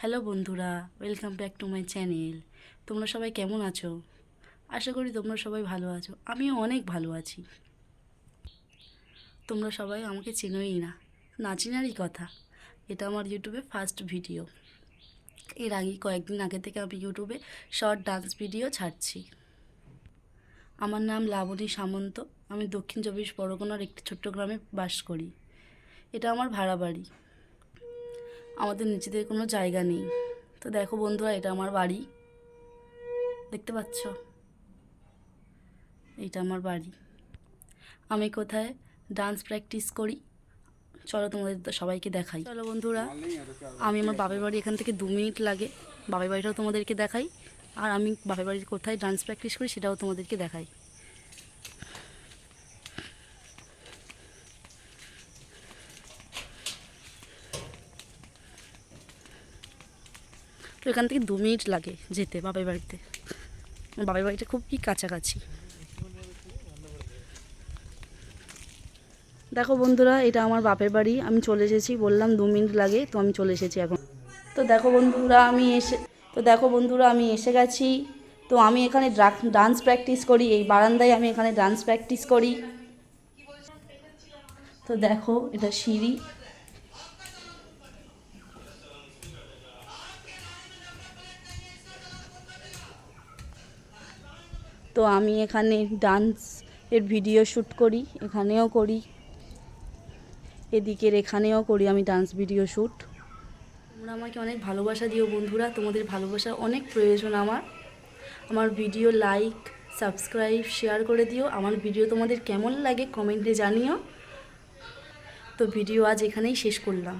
Hello বন্ধুরা welcome back to my channel তোমরা সবাই কেমন আছো? আশা করি তোমরা সবাই ভালো আছো। আমিও অনেক ভালো আছি। তোমরা সবাই আমাকে চেনোই না। না চেনারই কথা। এটা আমার ইউটিউবে ফার্স্ট ভিডিও এর আগে কয়েকদিন আগে থেকে আমি ইউটিউবে শর্ট ডান্স ভিডিও ছাড়ছি। আমার নাম লাবণী সামন্ত। আমি দক্ষিণ চব্বিশ পরগনার একটি ছোট্ট গ্রামে বাস করি। এটা আমার ভাড়া বাড়ি আমাদের নিজেদের কোনো জায়গা নেই। তো দেখো বন্ধুরা, এটা আমার বাড়ি। দেখতে পাচ্ছ? এইটা আমার বাড়ি। আমি কোথায়? ডান্স প্র্যাকটিস করি। চলো তোমাদের সবাইকে দেখাই। চলো বন্ধুরা, আমি আমার বাপের বাড়ি এখান থেকে দু মিনিট লাগে। বাপের বাড়িটাও তোমাদেরকে দেখাই। আর আমি বাপের বাড়ির কোথায় ডান্স প্র্যাকটিস করি সেটাও তোমাদেরকে দেখাই। তো এখান থেকে দু মিনিট লাগে যেতে বাপের বাড়িতে। বাপের বাড়িটা খুবই কাছাকাছি। দেখো বন্ধুরা, এটা আমার বাপের বাড়ি। আমি চলে এসেছি, বললাম দু মিনিট লাগে, তো আমি চলে এসেছি এখন। তো দেখো বন্ধুরা, আমি এসে, তো দেখো বন্ধুরা, আমি এসে গেছি। তো আমি এখানে ডান্স প্র্যাকটিস করি, এই বারান্দায় আমি এখানে ডান্স প্র্যাকটিস করি। তো দেখো, এটা সিঁড়ি। তো আমি এখানে ডান্স এর ভিডিও শ্যুট করি, এখানেও করি, এদিকের এখানেও করি আমি ডান্স ভিডিও শ্যুট তোমরা আমাকে অনেক ভালোবাসা দিও বন্ধুরা, তোমাদের ভালোবাসা অনেক প্রয়োজন আমার। আমার ভিডিও লাইক সাবস্ক্রাইব শেয়ার করে দিও। আমার ভিডিও তোমাদের কেমন লাগে কমেন্টে জানিও। তো ভিডিও আজ এখানেই শেষ করলাম।